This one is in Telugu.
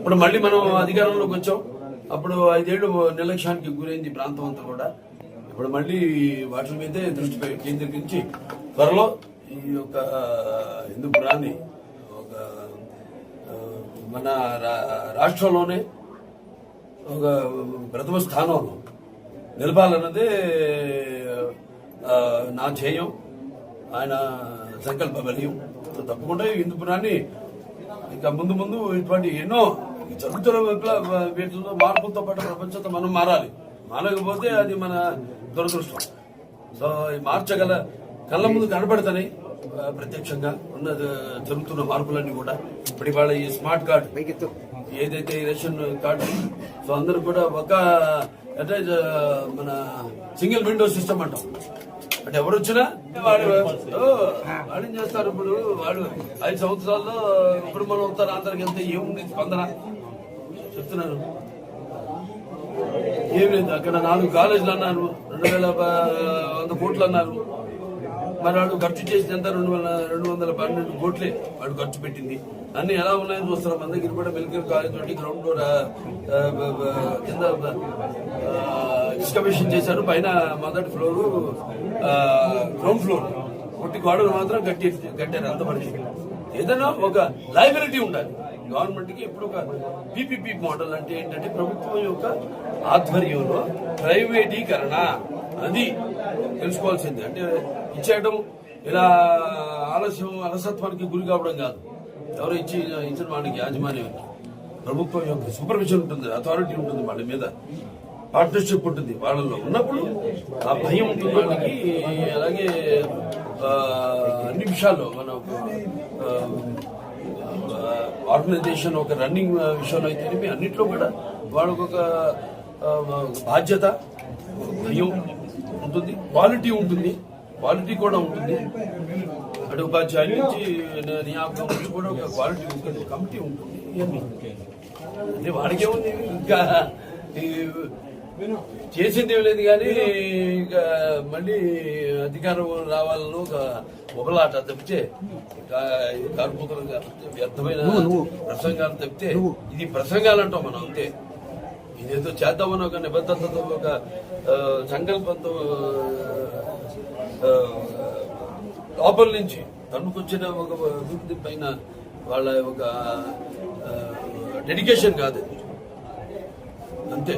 ఇప్పుడు మళ్ళీ మనం అధికారంలోకి వచ్చాం. అప్పుడు ఐదేళ్ళు నిర్లక్ష్యానికి గురైంది ప్రాంతం అంతా కూడా. ఇప్పుడు మళ్ళీ వాటి మీదే దృష్టి కేంద్రీకరించి త్వరలో ఈ యొక్క హిందూపురాన్ని ఒక మన రా- రాష్ట్రంలోనే ఒక ప్రథమ స్థానంలో నిలపాలన్నదే నా ధ్యేయం. ఆయన సంకల్ప బలీయం. తప్పకుండా ఈ హిందూపురాన్ని ఇంకా ముందు ముందు ఇటువంటి ఎన్నో ఈ జరుగుతున్న వీటిలో మార్పులతో పాటు ప్రపంచంతో మనం మారాలి. మారకపోతే అది మన దురదృష్టం. సో ఈ మార్చగల కళ్ళ ముందు కనబడతాయి ప్రత్యక్షంగా ఉన్న జరుగుతున్న మార్పులన్నీ కూడా ఇప్పుడు ఇవాళ ఈ స్మార్ట్ కార్డ్ ఏదైతే రేషన్ కార్డు సో అందరూ కూడా ఒక అంటే మన సింగిల్ విండో సిస్టమ్ అంటాం. అంటే ఎవరు వచ్చినా వాడు ఓ, వాడు ఏం చేస్తారు ఇప్పుడు? వాడు ఐదు సంవత్సరాల్లో ఇప్పుడు మనం వస్తారు? అందరికి వెళ్తే ఏముంది స్పందన? చెప్తున్నారు. ఏం లేదు అక్కడ నాలుగు కాలేజీలు అన్నారు రెండు వేల వంద కోట్లు అన్నారు. మరి వాడు ఖర్చు చేసింది ఎంత? రెండు వేల రెండు వందల పన్నెండు కోట్లే వాడు ఖర్చు పెట్టింది. అన్ని ఎలా ఉన్నాయని చూస్తారు మన దగ్గర కూడా మెడికల్ కాలేజ్ ఒకటి గ్రౌండ్ ఫ్లోర్ కింద ఎక్స్కవేషన్ చేశారు. పైన మొదటి ఫ్లోర్ గ్రౌండ్ ఫ్లోర్. కొట్టి గోడలు మాత్రం కట్టి కట్టారు అంత మనిషి. ఏదైనా ఒక లైబిలిటీ ఉండాలి. గవర్నమెంట్కి ఇప్పుడు ఎప్పుడు ఒక పీపీపీ మోడల్ అంటే ఏంటంటే ప్రభుత్వం యొక్క ఆధ్వర్యంలో ప్రైవేటీకరణ అది తెలుసుకోవాల్సింది. అంటే ఇచ్చేయడం ఇలా ఆలస్యం అలసత్వానికి గురి కావడం కాదు. ఎవరు ఇచ్చి ఇచ్చిన వాడికి యాజమాన్యం ప్రభుత్వం యొక్క సూపర్విజన్ ఉంటుంది అథారిటీ ఉంటుంది వాళ్ళ మీద. పార్ట్నర్షిప్ ఉంటుంది వాళ్ళలో ఉన్నప్పుడు ఆ భయం ఉంటుంది వాళ్ళకి అలాగే నిమిషాల్లో అన్ని విషయాల్లో మన ఆర్గనైజేషన్ ఒక రన్నింగ్ విషయంలో అయితే అన్నిట్లో కూడా వాళ్ళకు ఒక బాధ్యత భయం ఉంటుంది క్వాలిటీ ఉంటుంది క్వాలిటీ కూడా ఉంటుంది. అంటే ఉపాధ్యాయుల నుంచి నియామకం నుంచి కూడా ఒక క్వాలిటీ ఉంటుంది కమిటీ ఉంటుంది. అంటే వాడికే ఉంది ఇంకా చేసింది లేదు కానీ ఇంకా మళ్ళీ అధికారం రావాలని ఒక ఒకలాట తప్పితే తప్పితే వ్యర్థమైన ప్రసంగాలు తప్పితే ఇది ప్రసంగాలు అంటాం మనం అంతే. ఇదేదో చేద్దామని ఒక నిబద్ధతతో ఒక సంకల్పంతో లోపల నుంచి తన్నుకొచ్చిన ఒక అభివృద్ధి పైన వాళ్ళ ఒక డెడికేషన్ కాదు. అంతే.